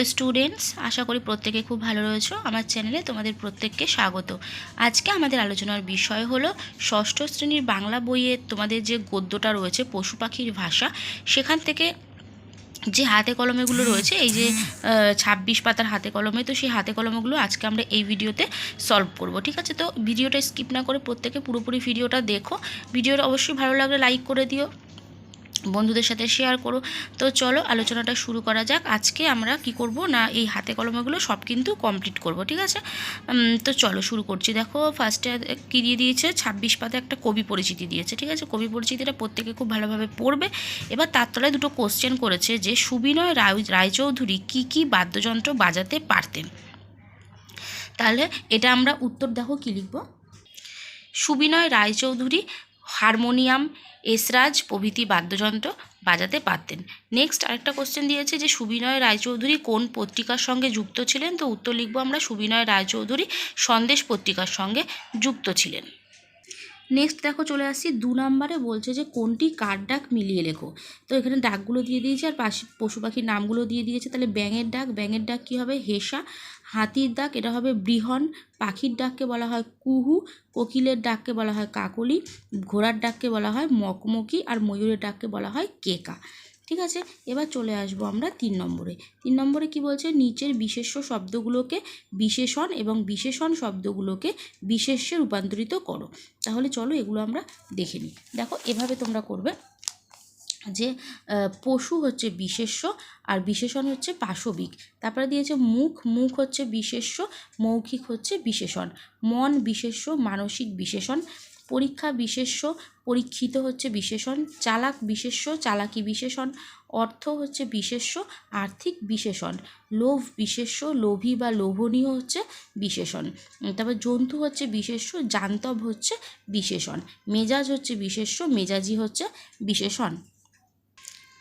Hello students আশা করি প্রত্যেকে খুব ভালো রয়েছো। আমার চ্যানেলে তোমাদের প্রত্যেককে স্বাগত। আজকে আমাদের আলোচনার বিষয় হলো, ষষ্ঠ শ্রেণির বাংলা বইয়ে তোমাদের যে গদ্যটা রয়েছে, পশু পাখির ভাষা, সেখান থেকে যে হাতে কলমেগুলো রয়েছে, এই যে ছাব্বিশ পাতার হাতে কলমে, তো সেই হাতে কলমেগুলো আজকে আমরা এই ভিডিওতে সলভ করব, ঠিক আছে? তো ভিডিওটা স্কিপ না করে প্রত্যেকে পুরোপুরি ভিডিওটা দেখো। ভিডিওটা অবশ্যই ভালো লাগলে লাইক করে দিও। বন্ধুদের সাথে শেয়ার করো। তো চলো আলোচনাটা শুরু করা যাক। আজকে আমরা কি করব? না, এই হাতে কলমেগুলো সব কিন্তু কমপ্লিট করব, ঠিক আছে? তো চলো শুরু করছি। দেখো ফার্স্টে কী দিয়ে দিয়েছে? ছাব্বিশ পাতে একটা কবি পরিচিতি দিয়েছে, ঠিক আছে? কবি পরিচিতিটা প্রত্যেকে খুব ভালোভাবে পড়বে। এবার তার তলায় দুটো কোশ্চেন করেছে যে, সুবিনয় রায়, রায়চৌধুরী কী কী বাদ্যযন্ত্র বাজাতে পারতেন? তাহলে এটা আমরা উত্তর দেখো কী লিখব? সুবিনয় রায়চৌধুরী হারমোনিয়াম, এসরাজ, প্রভৃতি বাদ্যযন্ত্র বাজাতে পারতেন। নেক্সট আরেকটা কোশ্চেন দিয়েছে যে, সুবিনয় রায়চৌধুরী কোন পত্রিকার সঙ্গে যুক্ত ছিলেন? তো উত্তর লিখব আমরা, সুবিনয় রায়চৌধুরী সন্দেশ পত্রিকার সঙ্গে যুক্ত ছিলেন। নেক্সট দেখো চলে আসছি, দু নম্বরে বলছে যে, কোনটি কার ডাক মিলিয়ে লেখো? তো এখানে ডাকগুলো দিয়ে দিয়েছে আর পাশে পশু পাখির নামগুলো দিয়ে দিয়েছে। তাহলে ব্যাঙের ডাক ব্যাঙের ডাক কী হবে? হেসা। হাতির ডাক, এটা হবে বৃহন, পাখির ডাককে বলা হয় কুহু, কোকিলের ডাককে বলা হয় কাকলি, ঘোড়ার ডাককে বলা হয় মকমকি, আর ময়ূরের ডাককে বলা হয় কেকা। ঠিক আছে? এবার চলে আসব আমরা তিন নম্বরে। তিন নম্বরে কি বলছে? নিচের বিশেষ্য শব্দগুলোকে বিশেষণ এবং বিশেষণ শব্দগুলোকে বিশেষ্যে রূপান্তরিত করো। তাহলে চলো এগুলো আমরা দেখে নিই। দেখো, এভাবে তোমরা করবে। যে পশু হচ্ছে বিশেষ্য আর বিশেষণ হচ্ছে পাশবিক। তারপরে দিয়েছে মুখ মুখ হচ্ছে বিশেষ্য, মৌখিক হচ্ছে বিশেষণ। মন বিশেষ্য, মানসিক বিশেষণ। পরীক্ষা বিশেষ্য, পরীক্ষিত হচ্ছে বিশেষণ। চালাক বিশেষ্য, চালাকি বিশেষণ। অর্থ হচ্ছে বিশেষ্য, আর্থিক বিশেষণ। লোভ বিশেষ্য, লোভী বা লোভনীয় হচ্ছে বিশেষণ। তারপর জন্তু হচ্ছে বিশেষ্য, জান্তব হচ্ছে বিশেষণ। মেজাজ হচ্ছে বিশেষ্য, মেজাজি হচ্ছে বিশেষণ।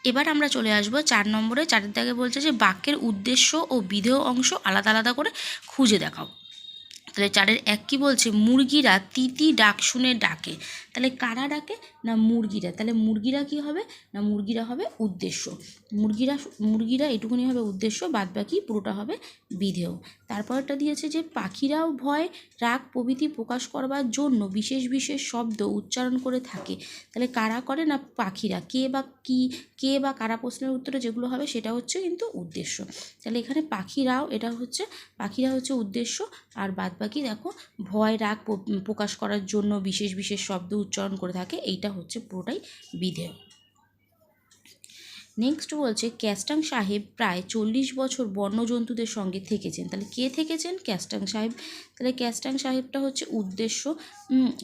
এবার আমরা চলে আসব চার নম্বরে। চারের দাগে বলছে যে বাক্যের উদ্দেশ্য ও বিধেয় অংশ আলাদা আলাদা করে খুঁজে দেখাও। তাহলে চারের এক কি বলছে? মুরগিরা তিতি ডাক শুনে ডাকে। তাহলে কারা ডাকে? না মুরগিরা? তাহলে মুরগিরা কি হবে? না মুরগিরা হবে উদ্দেশ্য। মুরগিরা মুরগিরা এটুকুনি হবে উদ্দেশ্য বাদ বাকি পুরোটা হবে বিধেয়। তারপরটা দিয়েছে যে পাখিরাও ভয়, রাগ প্রভৃতি প্রকাশ করবার জন্য বিশেষ বিশেষ শব্দ উচ্চারণ করে থাকে। তাহলে কারা করে না পাখিরা? কে বা কি, কে বা কারা প্রশ্নের উত্তরে যেগুলো হবে সেটা হচ্ছে কিন্তু উদ্দেশ্য। তাহলে এখানে পাখিরাও, এটা হচ্ছে, পাখিরা হচ্ছে উদ্দেশ্য, আর বাদ বাকি দেখো, ভয়, রাগ প্রকাশ করার জন্য বিশেষ বিশেষ শব্দ উচ্চারণ করে থাকে, এইটা হচ্ছে পুরোটাই বিধেয়। নেক্সট বলছে, ক্যাস্টাং সাহেব প্রায় চল্লিশ বছর বন্যজন্তুদের সঙ্গে থেকেছেন। তাহলে কে থেকেছেন? ক্যাস্টাং সাহেব। তাহলে ক্যাস্টাং সাহেবটা হচ্ছে উদ্দেশ্য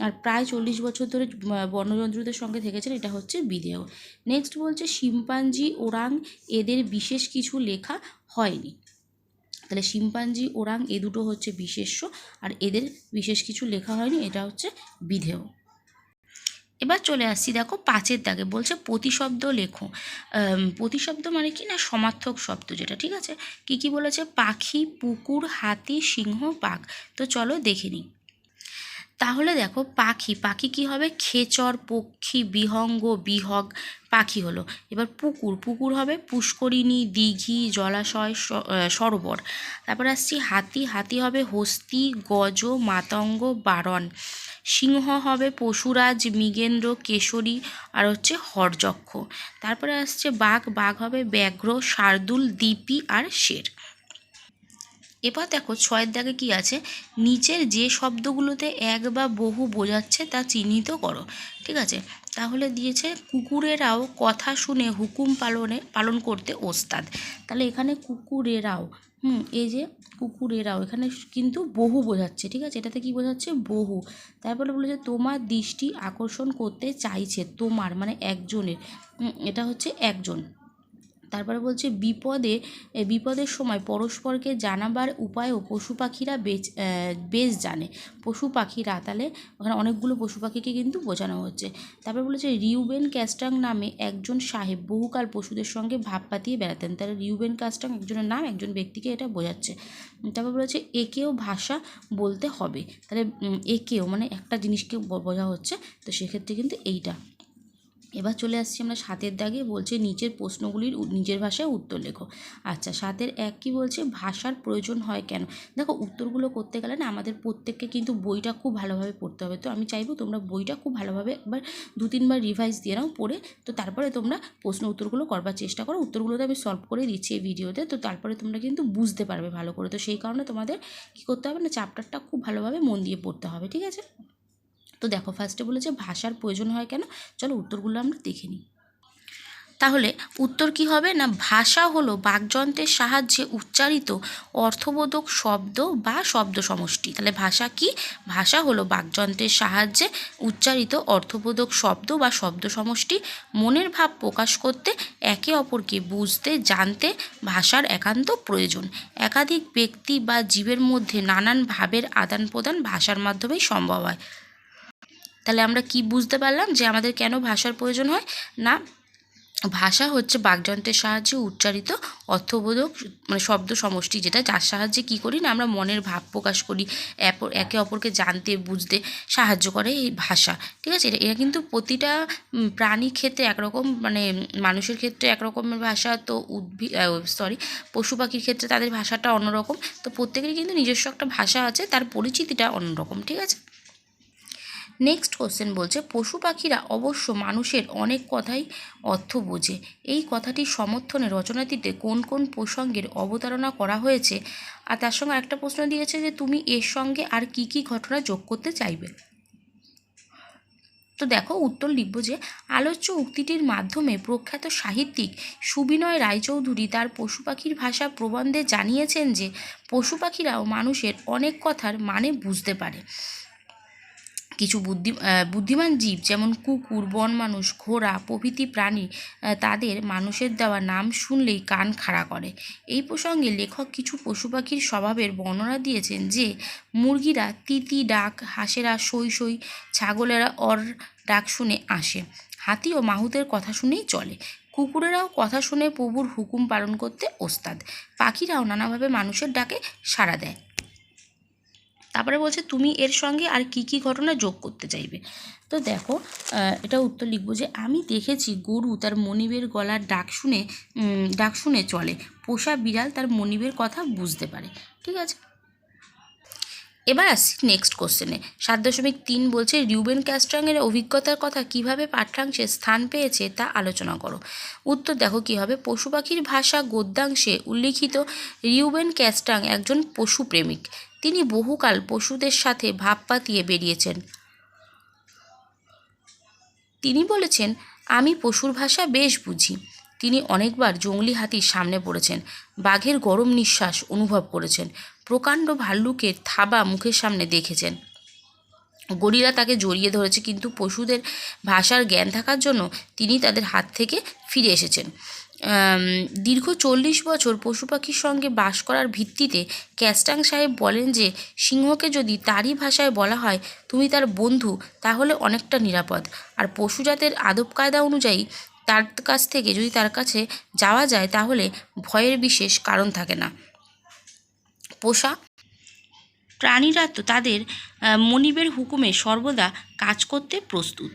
আর প্রায় চল্লিশ বছর ধরে বন্যজন্তুদের সঙ্গে থেকেছেন, এটা হচ্ছে বিধেয়। নেক্সট বলছে, শিম্পাঞ্জি ওরাং এদের বিশেষ কিছু লেখা হয়নি। তাহলে শিম্পাঞ্জি ওরাং এ দুটো হচ্ছে বিশেষ্য, আর এদের বিশেষ কিছু লেখা হয়নি, এটা হচ্ছে বিধেয়। এবার চলে আসছি, দেখো পাঁচের দাগে, বলছে প্রতিশব্দ লেখো। প্রতিশব্দ মানে কি না, সমার্থক শব্দ যেটা, ঠিক আছে? কি কি বলেছে? পাখি, পুকুর, হাতি, সিংহ, বাঘ। তো চলো দেখে নিই। তাহলে দেখো পাখি পাখি কি হবে? খেচর, পক্ষী, বিহঙ্গ, বিহগ পাখি হলো। এবার পুকুর পুকুর হবে পুষ্করিণী, দিঘি, জলাশয় সরোবর। তারপর আসছি হাতি হাতি হবে হস্তি, গজ, মাতঙ্গ, বারণ। সিংহ হবে পশুরাজ, মৃগেন্দ্র, কেশরী আর হচ্ছে হরযক্ষ তারপরে আসছে বাঘ বাঘ হবে ব্যাঘ্র, শার্দুল, দিপি আর শের। এবার দেখো ছয়ের দাগে কি আছে? নিচের যে শব্দগুলোতে এক বা বহু বোঝাচ্ছে তা চিহ্নিত করো, ঠিক আছে? তাহলে দিয়েছে কুকুরেরাও কথা শুনে হুকুম পালনে, পালন করতে ওস্তাদ। তাহলে এখানে কুকুরেরাও, হুম, এই যে কুকুরেরাও এখানে কিন্তু বহু বোঝাচ্ছে, ঠিক আছে? এটাতে কি বোঝাচ্ছে? বহু। তারপরে বলেছে তোমার দৃষ্টি আকর্ষণ করতে চাইছে তোমার মানে একজনের। এটা হচ্ছে একজন। তারপরে বলছে, বিপদে বিপদের সময় পরস্পরকে জানাবার উপায়ও পশু পাখিরা বেচ বেশ জানে। পশু পাখিরা তাহলে ওখানে অনেকগুলো পশু পাখিকে কিন্তু বোঝানো হচ্ছে। তারপর বলেছে, রিউবেন ক্যাস্টাং নামে একজন সাহেব বহুকাল পশুদের সঙ্গে ভাব পাতিয়ে বেড়াতেন। তাহলে রিউবেন ক্যাস্টাং একজনের নাম, একজন ব্যক্তিকে এটা বোঝাচ্ছে। তারপর বলেছে, একেও ভাষা বলতে হবে। তাহলে একেও মানে একটা জিনিসকে বোঝা হচ্ছে। তো সেক্ষেত্রে কিন্তু এইটা। এবার চলে আসছি আমরা সাতের দাগে, বলছে নিচের প্রশ্নগুলির নিজের ভাষায় উত্তর লেখো। আচ্ছা সাতের এক কি বলছে? ভাষার প্রয়োজন হয় কেন? দেখো, উত্তরগুলো করতে গেলে না আমাদের প্রত্যেককে কিন্তু বইটা খুব ভালোভাবে পড়তে হবে। তো আমি চাইব তোমরা বইটা খুব ভালোভাবে একবার দু, তিনবার রিভাইজ দিয়ে নাও পড়ে, তো তারপরে তোমরা প্রশ্ন উত্তরগুলো করবার চেষ্টা করো। উত্তরগুলো তো আমি সলভ করে দিচ্ছি এই ভিডিওতে তো তারপরে তোমরা কিন্তু বুঝতে পারবে ভালো করে। তো সেই কারণে তোমাদের কী করতে হবে না চ্যাপ্টারটা খুব ভালোভাবে মন দিয়ে পড়তে হবে, ঠিক আছে? তো দেখো ফার্স্টে বলেছে ভাষার প্রয়োজন হয় কেন? চলো উত্তরগুলো আমরা দেখে নিই। তাহলে উত্তর কি হবে? না, ভাষা হলো বাকযন্ত্রের সাহায্যে উচ্চারিত অর্থবোধক শব্দ বা শব্দ সমষ্টি তাহলে ভাষা কি? ভাষা হলো বাকযন্ত্রের সাহায্যে উচ্চারিত অর্থবোধক শব্দ বা শব্দ সমষ্টি মনের ভাব প্রকাশ করতে, একে অপরকে বুঝতে, জানতে ভাষার একান্ত প্রয়োজন। একাধিক ব্যক্তি বা জীবের মধ্যে নানান ভাবের আদান প্রদান ভাষার মাধ্যমেই সম্ভব হয়। তাহলে আমরা কি বুঝতে পারলাম যে আমাদের কেন ভাষার প্রয়োজন হয়? না ভাষা হচ্ছে বাকযন্ত্রের সাহায্যে উচ্চারিত অর্থবোধক মানে শব্দ সমষ্টি যেটা যার সাহায্যে কী করি না আমরা মনের ভাব প্রকাশ করি একে অপরকে জানতে বুঝতে সাহায্য করে এই ভাষা ঠিক আছে? এটা এটা কিন্তু প্রতিটা উম, প্রাণীর ক্ষেত্রে একরকম মানে মানুষের ক্ষেত্রে একরকমের ভাষা তো উদ্ভিদ সরি পশু পাখির ক্ষেত্রে তাদের ভাষাটা অন্যরকম তো প্রত্যেকেরই কিন্তু নিজস্ব একটা ভাষা আছে তার পরিচিতিটা অন্যরকম ঠিক আছে? নেক্সট কোশ্চেন বলছে, পশু পাখিরা অবশ্য মানুষের অনেক কথাই অর্থ বোঝে। এই কথাটির সমর্থনে রচনাটিতে কোন কোন প্রসঙ্গের অবতারণা করা হয়েছে? আর তার সঙ্গে একটা প্রশ্ন দিয়েছে যে, তুমি এর সঙ্গে আর কি কি ঘটনা যোগ করতে চাইবে? তো দেখো, উত্তর লিখব যে, আলোচ্য উক্তিটির মাধ্যমে প্রখ্যাত সাহিত্যিক সুবিনয় রায়চৌধুরী তার পশু পাখির ভাষা প্রবন্ধে জানিয়েছেন যে, পশু পাখিরাও মানুষের অনেক কথার মানে বুঝতে পারে। কিছু বুদ্ধি বুদ্ধিমান জীব যেমন কুকুর, বন মানুষ, ঘোড়া, প্রভৃতি প্রাণী তাদের মানুষের দেওয়া নাম শুনলেই কান খাড়া করে। এই প্রসঙ্গে লেখক কিছু পশু পাখির স্বভাবের বর্ণনা দিয়েছেন যে, মুরগিরা তিতি, ডাক, হাঁসেরা সই সই, ছাগলেরা অর ডাক শুনে আসে। হাতি ও মাহুতের কথা শুনেই চলে। কুকুরেরাও কথা শুনে প্রভুর হুকুম পালন করতে ওস্তাদ। পাখিরাও নানাভাবে মানুষের ডাকে সাড়া দেয়। তারপরে বলছে, তুমি এর সঙ্গে আর কি কি ঘটনা যোগ করতে চাইবে? তো দেখো এটা উত্তর লিখব যে, আমি দেখেছি গরু তার মনিবের গলার ডাক শুনে ডাক শুনে চলে। পোষা বিড়াল তার মনিবের কথা বুঝতে পারে। ঠিক আছে? এবার আসছি নেক্সট কোশ্চেনে সাত দশমিক তিন বলছে, রিউবেন ক্যাস্ট্রাংয়ের অভিজ্ঞতার কথা কীভাবে পাঠ্যাংশে স্থান পেয়েছে তা আলোচনা করো। উত্তর দেখো কী হবে, পশু পাখির ভাষা গদ্যাংশে উল্লিখিত রিউবেন ক্যাস্ট্রাং একজন পশুপ্রেমিক তিনি বহুকাল পশুদের সাথে ভাব পাতিয়ে বেরিয়েছেন। তিনি বলেছেন, আমি পশুর ভাষা বেশ বুঝি। তিনি অনেকবার জঙ্গলি হাতির সামনে পড়েছেন, বাঘের গরম নিঃশ্বাস অনুভব করেছেন, প্রকাণ্ড ভাল্লুকের থাবা মুখের সামনে দেখেছেন। গরিলা তাকে জড়িয়ে ধরেছে, কিন্তু পশুদের ভাষার জ্ঞান থাকার জন্য তিনি তাদের হাত থেকে ফিরে এসেছেন। দীর্ঘ চল্লিশ বছর পশু পাখির সঙ্গে বাস করার ভিত্তিতে ক্যাস্টাং সাহেব বলেন যে, সিংহকে যদি তারই ভাষায় বলা হয়, তুমি তার বন্ধু, তাহলে অনেকটা নিরাপদ। আর পশুজাতের আদব কায়দা অনুযায়ী তার কাছ থেকে যদি তার কাছে যাওয়া যায়, তাহলে ভয়ের বিশেষ কারণ থাকে না। পোষা প্রাণীরা তো তাদের মনিবের হুকুমে সর্বদা কাজ করতে প্রস্তুত।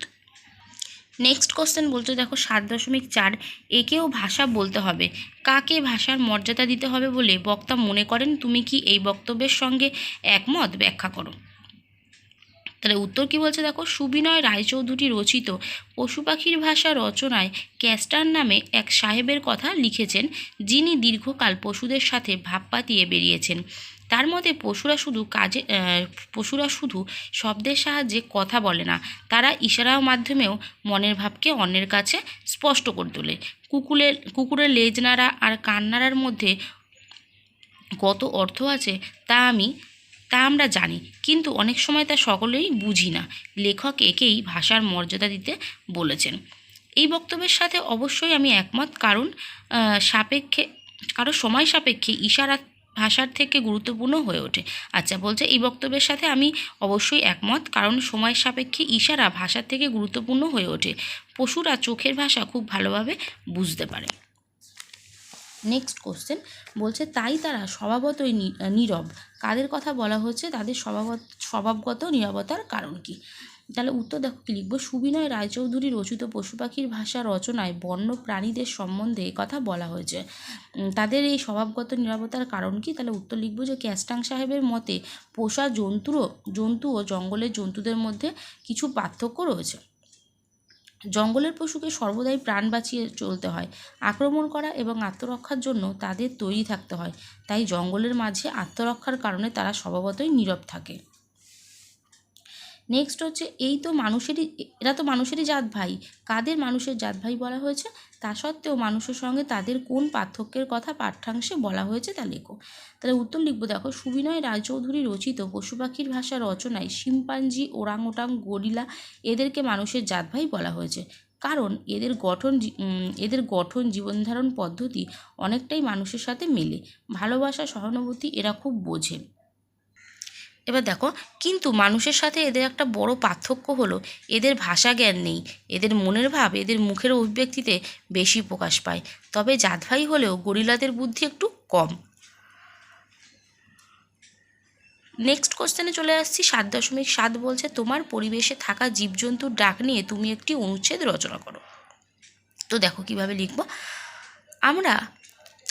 নেক্সট কোশ্চেন বলতে দেখো, সাত দশমিক চার, একেও ভাষা বলতে হবে। কাকে ভাষার মর্যাদা দিতে হবে বলে বক্তা মনে করেন? তুমি কি এই বক্তব্যের সঙ্গে একমত? ব্যাখ্যা করো। তাহলে উত্তর কি বলছে দেখো? সুবিনয় রায়চৌধুরী রচিত পশু পাখির ভাষা রচনায় ক্যাস্টার নামে এক সাহেবের কথা লিখেছেন, যিনি দীর্ঘকাল পশুদের সাথে ভাব পাতিয়ে বেরিয়েছেন। তার মতে পশুরা শুধু কাজে পশুরা শুধু শব্দের সাহায্যে কথা বলে না, তারা ইশারার মাধ্যমেও মনের ভাবকে অন্যের কাছে স্পষ্ট করে তোলে। কুকুরের কুকুরের লেজ নাড়া আর কান নাড়ার মধ্যে কত অর্থ আছে তা আমি তা আমরা জানি, কিন্তু অনেক সময় তা সকলেই বুঝি না। লেখক একেই ভাষার মর্যাদা দিতে বলেছেন। এই বক্তব্যের সাথে অবশ্যই আমি একমত, কারণ সাপেক্ষে কারও সময় সাপেক্ষে ইশারা ভাষার থেকে গুরুত্বপূর্ণ হয়ে ওঠে। আচ্ছা বলছে, এই বক্তব্যের সাথে আমি অবশ্যই একমত, কারণ সময় সাপেক্ষে ইশারা ভাষার থেকে গুরুত্বপূর্ণ হয়ে ওঠে। পশুরা চোখের ভাষা খুব ভালোভাবে বুঝতে পারে। নেক্সট কোশ্চেন বলছে, তাই তারা স্বভাবতই নীরব। কাদের কথা বলা হচ্ছে? তাদের স্বভাবত, স্বভাবগত নীরবতার কারণ কি? তাহলে উত্তর দেখো কী লিখব, সুবিনয় রায়চৌধুরী রচিত পশু পাখির ভাষা রচনায় বন্য প্রাণীদের সম্বন্ধে কথা বলা হয়েছে। তাদের এই স্বভাবগত নিরাপত্তার কারণ কি? তাহলে উত্তর লিখব যে, ক্যাস্টাং সাহেবের মতে পোষা জন্তুরও, জন্তু ও জঙ্গলের জন্তুদের মধ্যে কিছু পার্থক্য রয়েছে। জঙ্গলের পশুকে সর্বদাই প্রাণ বাঁচিয়ে চলতে হয়, আক্রমণ করা এবং আত্মরক্ষার জন্য তাদের তৈরি থাকতে হয়। তাই জঙ্গলের মাঝে আত্মরক্ষার কারণে তারা স্বভাবতই নীরব থাকে। নেক্সট হচ্ছে এই তো মানুষেরই, এরা তো মানুষেরই জাত ভাই। কাদের মানুষের জাত ভাই বলা হয়েছে? তা সত্ত্বেও মানুষের সঙ্গে তাদের কোন পার্থক্যের কথা পাঠ্যাংশে বলা হয়েছে তা লেখো। তাহলে উত্তর লিখব, দেখো, সুবিনয় রায়চৌধুরী রচিত পশু পাখির ভাষা রচনায় শিম্পাঞ্জি ওরাংওটাং গরিলা এদেরকে মানুষের জাত ভাই বলা হয়েছে। কারণ এদের গঠন এদের গঠন, জীবনধারণ পদ্ধতি অনেকটাই মানুষের সাথে মেলে। ভালোবাসা, সহানুভূতি এরা খুব বোঝে। এবার দেখো, কিন্তু মানুষের সাথে এদের একটা বড় পার্থক্য হলো, এদের ভাষা জ্ঞান নেই, এদের মনের ভাব এদের মুখের অভিব্যক্তিতে বেশি প্রকাশ পায়। তবে জাতভাই হলেও গরিলাদের বুদ্ধি একটু কম। নেক্সট কোশ্চেনে চলে আসছি, সাত দশমিক সাত বলছে, তোমার পরিবেশে থাকা জীবজন্তুর ডাক নিয়ে তুমি একটি অনুচ্ছেদ রচনা করো। তো দেখো কীভাবে লিখব। আমরা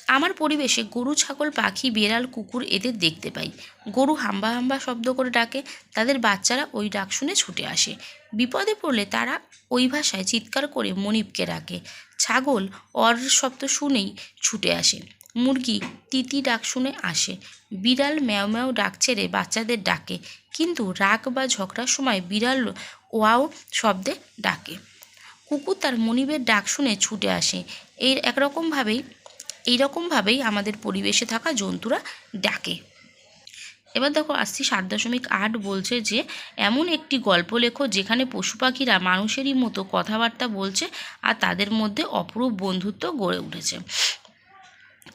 আমার পরিবেশে গরু, ছাগল, পাখি, বেড়াল, কুকুর এদের দেখতে পাই। গরু হাম্বা হাম্বা শব্দ করে ডাকে, তাদের বাচ্চারা ওই ডাক শুনে ছুটে আসে। বিপদে পড়লে তারা ওই ভাষায় চিৎকার করে মনিবকে ডাকে। ছাগল অর শব্দ শুনেই ছুটে আসে। মুরগি তিতি ডাক শুনে আসে। বিড়াল ম্যাও ম্যাও ডাক ছেড়ে বাচ্চাদের ডাকে। কিন্তু রাগ বা ঝগড়ার সময় বিড়াল ওয়াও শব্দে ডাকে। কুকুর তার মনিবের ডাক শুনে ছুটে আসে। এই একরকমভাবেই এইরকমভাবেই আমাদের পরিবেশে থাকা জন্তুরা ডাকে। এবার দেখো, আসছি সাত দশমিক আট বলছে যে, এমন একটি গল্প লেখো যেখানে পশু পাখিরা মানুষেরই মতো কথাবার্তা বলছে আর তাদের মধ্যে অপরূপ বন্ধুত্ব গড়ে উঠেছে।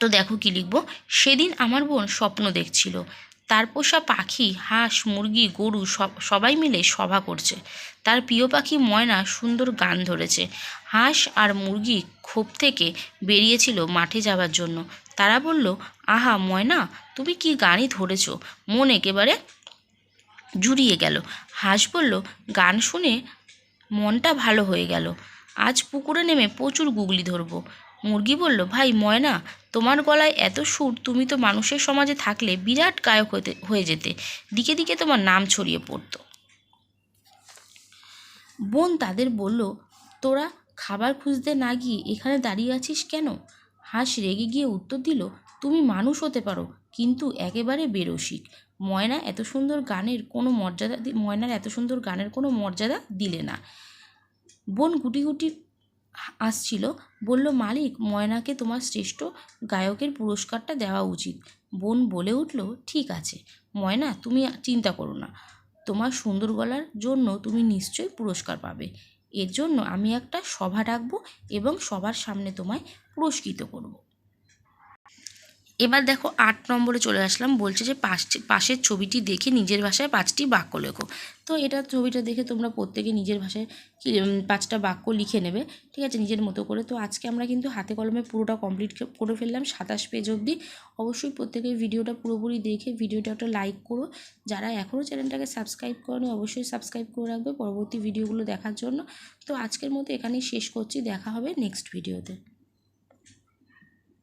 তো দেখো কি লিখব, সেদিন আমার বোন স্বপ্ন দেখছিল। তার পোষা পাখি, হাঁস, মুরগি, গরু সব, সবাই মিলে সভা করছে। তার প্রিয় পাখি ময়না সুন্দর গান ধরেছে। হাঁস আর মুরগি ক্ষোভ থেকে বেরিয়েছিল মাঠে যাওয়ার জন্য। তারা বলল, আহা ময়না, তুমি কি গানই ধরেছ? মন একেবারে জুড়িয়ে গেল। হাঁস বলল, গান শুনে মনটা ভালো হয়ে গেল। আজ পুকুরে নেমে প্রচুর গুগলি ধরবো। মুরগি বলল, ভাই, ময়না, তোমার গলায় এত সুর, তুমি তো মানুষের সমাজে থাকলে বিরাট গায়ক হতে, হয়ে যেতে। দিকে দিকে তোমার নাম ছড়িয়ে পড়তো। বোন তাদের বলল, তোরা খাবার খুঁজতে না গিয়ে এখানে দাঁড়িয়ে আছিস কেন? হাঁস রেগে গিয়ে উত্তর দিল, তুমি মানুষ হতে পারো, কিন্তু একেবারে বেরসিক। ময়না এত সুন্দর গানের কোনো মর্যাদা ময়নার এত সুন্দর গানের কোনো মর্যাদা দিলে না। বোন গুটি গুটি আসছিল, বলল, মালিক, ময়নাকে তোমার শ্রেষ্ঠ গায়কের পুরস্কারটা দেওয়া উচিত। বোন বলে উঠল, ঠিক আছে। ময়না, তুমি চিন্তা করো না। তোমার সুন্দর গলার জন্য তুমি নিশ্চয়ই পুরস্কার পাবে। এর জন্য আমি একটা সভা ডাকবো এবং সবার সামনে তোমায় পুরস্কৃত করব। এবার দেখো আট নম্বরে চলে আসলাম, বলছে যে পাশ পাশের ছবিটি দেখে নিজের ভাষায় পাঁচটি বাক্য লেখো। তো এটা ছবিটা দেখে তোমরা প্রত্যেকে নিজের ভাষায় পাঁচটা বাক্য লিখে নেবে, ঠিক আছে, নিজের মতো করে। তো আজকে আমরা কিন্তু হাতে কলমে পুরোটা কমপ্লিট করে ফেললাম সাতাশ পেজ অবধি। অবশ্যই প্রত্যেকে ভিডিওটা পুরোপুরি দেখে ভিডিওটা একটা লাইক করো। যারা এখনও চ্যানেলটাকে সাবস্ক্রাইব করনি, অবশ্যই সাবস্ক্রাইব করে রাখবে পরবর্তী ভিডিওগুলো দেখার জন্য। তো আজকের মতো এখানেই শেষ করছি, দেখা হবে নেক্সট ভিডিওতে